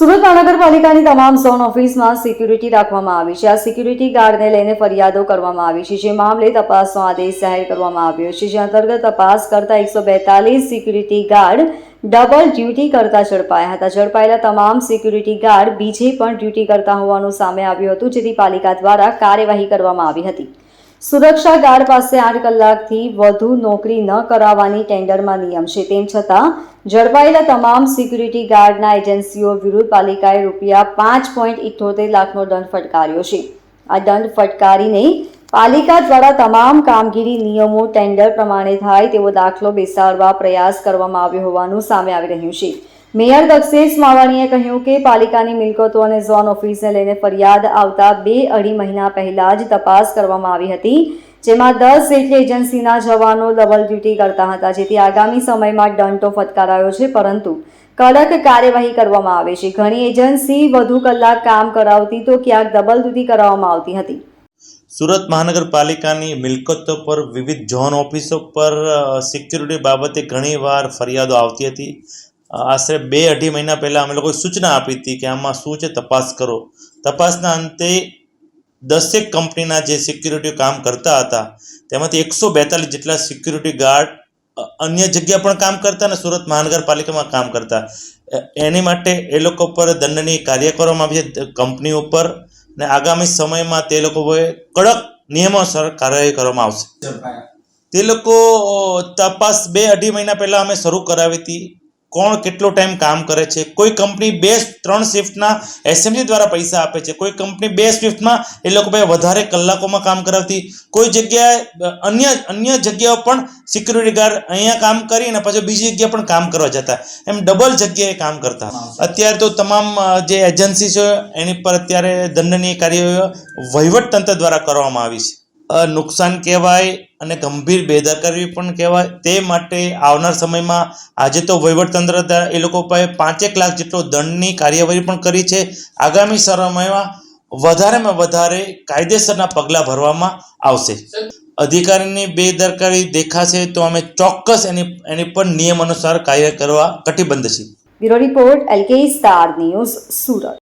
સુરત મહાનગરપાલિકાની તમામ ઝોન ઓફિસમાં સિક્યુરિટી રાખવામાં આવી છે. આ સિક્યુરિટી ગાર્ડને લઈને ફરિયાદો કરવામાં આવી છે. જે મામલે તપાસનો આદેશ જાહેર કરવામાં આવ્યો છે. જે અંતર્ગત તપાસ કરતા એકસો બેતાલીસ સિક્યુરિટી ગાર્ડ ડબલ ડ્યુટી કરતા ઝડપાયા હતા. ઝડપાયેલા તમામ સિક્યુરિટી ગાર્ડ બીજે પણ ડ્યુટી કરતા હોવાનું સામે આવ્યું હતું. જેથી પાલિકા દ્વારા કાર્યવાહી કરવામાં આવી હતી. સુરક્ષા ગાર્ડ પાસે આઠ કલાકથી વધુ નોકરી ન કરાવવાની ટેન્ડરમાં નિયમ છે. તેમ છતાં, ઝડપાયેલા તમામ સિક્યુરિટી ગાર્ડના એજન્સીઓ વિરુદ્ધ પાલિકાએ રૂપિયા પાંચ પોઈન્ટ ઇઠ્ઠોતેર લાખનો દંડ ફટકાર્યો છે. આ દંડ ફટકારીને પાલિકા દ્વારા તમામ કામગીરી નિયમો ટેન્ડર પ્રમાણે થાય તેવો દાખલો બેસાડવા પ્રયાસ કરવામાં આવ્યો હોવાનું સામે આવી રહ્યું છે. મેયર દક્ષેશ માવાણીએ કહ્યું કે પાલિકાની મિલકતો અને ઝોન ઓફિસને લઈને ફરિયાદ આવતા બે અઢી મહિના પહેલા જ તપાસ કરવામાં આવી હતી, જેમાં દસ જેટલી એજન્સીના જવાનો ડબલ ડ્યુટી કરતા હતા, જેથી આગામી સમયમાં દંડો ફટકારાયો છે, પરંતુ કડક કાર્યવાહી કરવામાં આવે છે. ઘણી એજન્સી વધુ કલાક કામ કરાવતી તો ક્યાંક ડબલ ડ્યુટી કરાવવામાં આવતી હતી. સુરત મહાનગરપાલિકાની મિલકતો પર વિવિધ ઝોન ઓફિસો પર સિક્યુરિટી બાબતે ઘણીવાર ફરિયાદો આવતી હતી. આશરે બે અઢી મહિના પહેલાં અમે લોકોએ સૂચના આપી હતી કે આમાં શું છે તપાસ કરો. તપાસના અંતે દસેક કંપનીના જે સિક્યુરિટી કામ કરતા હતા તેમાંથી એકસો બેતાલીસ જેટલા સિક્યુરિટી ગાર્ડ અન્ય જગ્યા પણ કામ કરતા અને સુરત મહાનગરપાલિકામાં કામ કરતા. એની માટે એ લોકો પર દંડની કાર્ય કરવામાં આવી છે કંપની ઉપર ને આગામી સમયમાં તે લોકોએ કડક નિયમોસર કાર્યવાહી કરવામાં આવશે. તે લોકો તપાસ બે અઢી મહિના પહેલાં અમે શરૂ કરાવી હતી. કોણ કેટલો ટાઈમ કામ કરે છે? કોઈ કંપની બે, ત્રણ શિફ્ટના એસએમસી દ્વારા પૈસા આપે છે. કોઈ કંપની બે શિફ્ટમાં એ લોકો ભાઈ વધારે કલાકોમાં કામ કરાવતી. કોઈ જગ્યાએ, અન્ય અન્ય જગ્યાઓ પણ સિક્યુરિટી ગાર્ડ અહીંયા કામ કરી અને પછી બીજી જગ્યાએ પણ કામ કરવા જતા. એમ ડબલ જગ્યાએ કામ કરતા. અત્યારે તો તમામ જે એજન્સી છે, એની પર અત્યારે દંડનીય કાર્યવાહીઓ વહીવટતંત્ર દ્વારા કરવામાં આવી છે. નુકસાન કહેવાય અને ગંભીર બેદરકારી પણ કહેવાય. તે માટે આવનાર સમયમાં આજે તો વહીવટતંત્ર દ્વારા એ લોકો પાસે પાંચેક લાખ જેટલો દંડની કાર્યવાહી પણ કરી છે. આગામી સમયમાં વધારેમાં વધારે કાયદેસરના પગલાં ભરવામાં આવશે. અધિકારીની બેદરકારી દેખાશે તો અમે ચોક્કસ એની એની પર નિયમ અનુસાર કાર્ય કરવા કટિબદ્ધ છીએ. Bureau report, LK star news, Surat.